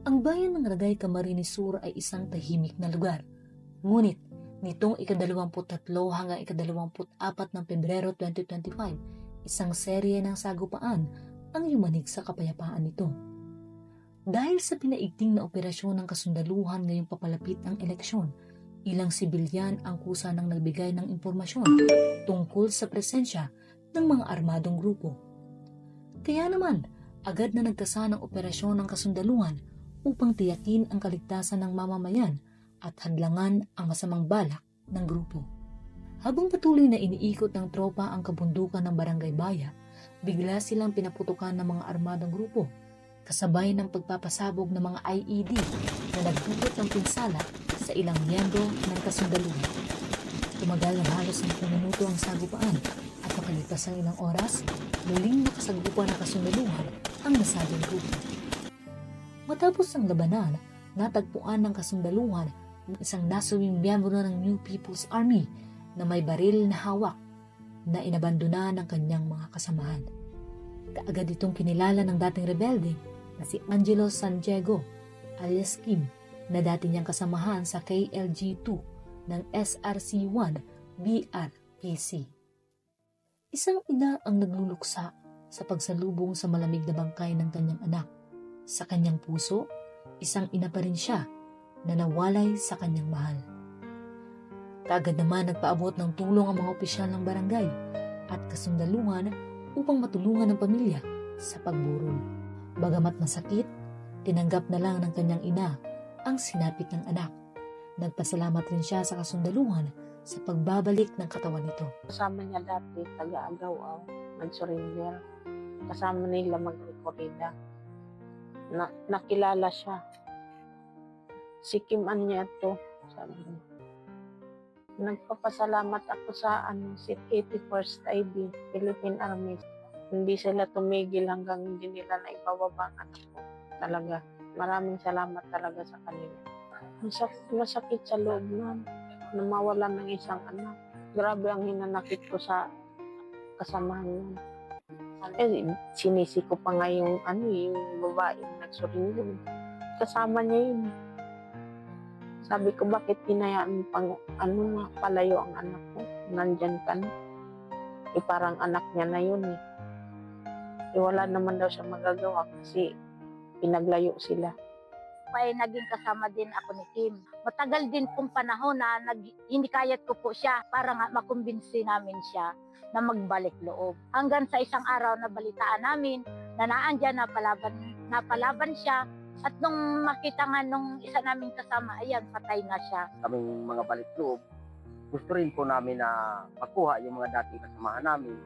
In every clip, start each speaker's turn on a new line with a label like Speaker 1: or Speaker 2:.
Speaker 1: Ang bayan ng Ragay Camarines Sur ay isang tahimik na lugar. Ngunit, nitong ikadalawamput-tatlo hanggang ikadalawamput-apat ng Pebrero 2025, isang serye ng sagupaan ang yumanig sa kapayapaan nito. Dahil sa pinaigting na operasyon ng kasundaluhan ngayong papalapit ang eleksyon, ilang sibilyan ang kusa ng nagbigay ng impormasyon tungkol sa presensya ng mga armadong grupo. Kaya naman, agad na nagtasa ng operasyon ng kasundaluhan upang tiyakin ang kaligtasan ng mamamayan at hadlangan ang masamang balak ng grupo. Habang patuloy na iniikot ng tropa ang kabundukan ng Barangay Baya, bigla silang pinaputukan ng mga armadong grupo, kasabay ng pagpapasabog ng mga IED na nagdulot ng pinsala sa ilang miyembro ng kasundaluhan. Tumagal ng halos 10 minuto ang sagupaan at makalipas ang ilang oras, muling nakasagupa ng kasundaluhan ang nasabing grupo. Matapos ang labanan, natagpuan ng kasundaluhan ng isang nasawing miyembro ng New People's Army na may baril na hawak na inabandona ng kanyang mga kasamahan. Kaagad itong kinilala ng dating rebelde na si Angelo San Diego alias Kim na dati niyang kasamahan sa KLG-2 ng SRC-1 BRPC. Isang ina ang nagluluksa sa pagsalubong sa malamig na bangkay ng kanyang anak. Sa kanyang puso, isang ina pa rin siya na nawalay sa kanyang mahal. Kaagad naman nagpaabot ng tulong ang mga opisyal ng barangay at kasundaluhan upang matulungan ang pamilya sa pagburol. Bagamat masakit, tinanggap na lang ng kanyang ina ang sinapit ng anak. Nagpasalamat rin siya sa kasundaluhan sa pagbabalik ng katawan nito.
Speaker 2: Kasama niya dati, taga-agaw, nag-surrender. Kasama nila mag-rekorida. Na, nakilala siya. Si Kim Anya to, sabi niya. Nagpapasalamat ako sa ano, si 81st IB, Philippine Army. Hindi sila tumigil hanggang hindi nila na ibababa ang anak ko. Talaga. Maraming salamat talaga sa kanila. Masak- masakit sa loob nun na mawalan ng isang anak. Grabe ang hinanakit ko sa kasamahan niya. Eh, sinisi ko pa nga yung, ano, yung babae na nagsurrender. Kasama niya yun. Sabi ko, bakit pinayaan pang, ano nga, palayo ang anak ko? Nandyan ka na. Eh, parang anak niya na yun eh. Eh, wala naman daw siya magagawa kasi pinaglayo sila.
Speaker 3: Ay naging kasama din ako ni Kim. Matagal din pong panahon na nag, hinikayat ko po siya para nga makumbinsi namin siya na magbalik loob. Hanggang sa isang araw na balitaan namin na naandyan na palaban, napalaban siya at nung makita nga nung isa naming kasama, ayan, patay na siya.
Speaker 4: kaming mga balik loob, gusto rin po namin na makuha yung mga dating kasamahan namin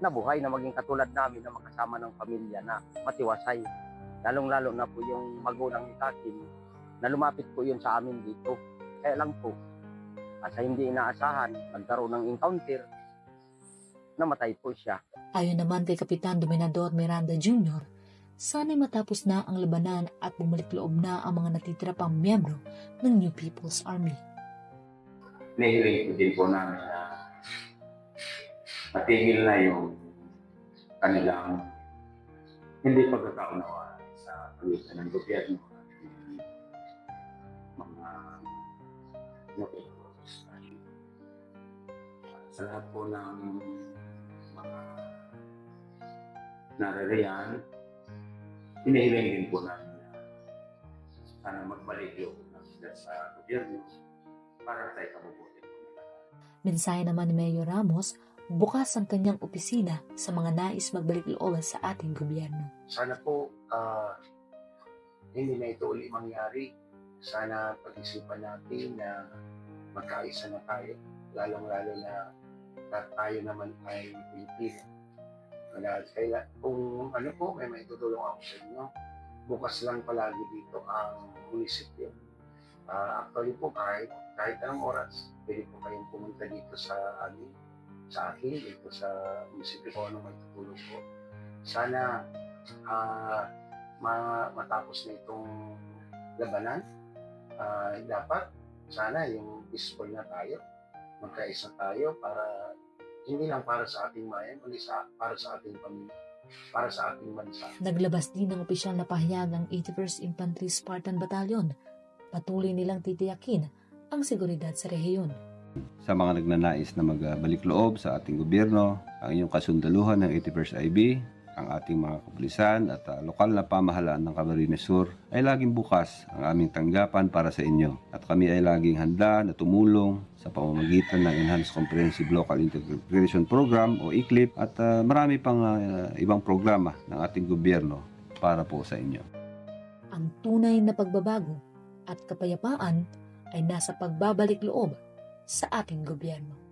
Speaker 4: na buhay na maging katulad namin na makasama ng pamilya na matiwasay. Lalong-lalo na po yung magulang ni Kakim na lumapit po yun sa amin dito. Kaya lang po, asa hindi inaasahan, nagkaroon ng encounter, namatay po siya.
Speaker 1: Ayon naman kay Kapitan Dominador Miranda Jr., sana'y matapos na ang labanan at bumalik loob na ang mga natitira pang miyembro ng New People's Army.
Speaker 5: Nahiling ko din po namin na matigil na yung kanilang hindi pagkakaunawaan sa pagitan ng gobyerno at ng mga locals. Sa lahat po ng mga naririyan, hinihiling din po namin na sana magbalik yung sa gobyerno para po nila.
Speaker 1: Mensahe naman ni Mayor Ramos, bukas ang kanyang opisina sa mga nais magbalik loob sa ating gobyerno.
Speaker 6: sana po ah, hindi na ito uli mangyari. Sana pag-isipan natin na magkaisa na tayo. Lalong-lalo na tayo naman ay Pilipino. Kaya, kaya kung ano po, may maitutulong ako sa inyo, bukas lang palagi dito ang munisipyo. Ah, actually po, kahit, kahit anong oras, pwede po kayong pumunta dito sa amin, sa akin, dito sa munisipyo ko, anong may tutulong po. Sana ah ma- matapos na itong labanan, ah, dapat sana yung peaceful na tayo, magkaisa tayo para hindi lang para sa ating bayan, kundi sa, para sa ating pamilya. para sa ating bansa.
Speaker 1: Naglabas din ng opisyal na pahayag ang 81st Infantry Spartan Battalion. Patuloy nilang titiyakin ang seguridad sa rehiyon.
Speaker 7: sa mga nagnanais na magbalik loob sa ating gobyerno, ang inyong kasundaluhan ng 81st IB, ang ating mga kapulisan at ah, lokal na pamahalaan ng Camarines Sur ay laging bukas ang aming tanggapan para sa inyo. At kami ay laging handa na tumulong sa pamamagitan ng Enhanced Comprehensive Local Integration Program o ICLIP at ah, marami pang ah, ibang programa ng ating gobyerno para po sa inyo.
Speaker 1: Ang tunay na pagbabago at kapayapaan ay nasa pagbabalik loob sa ating gobyerno.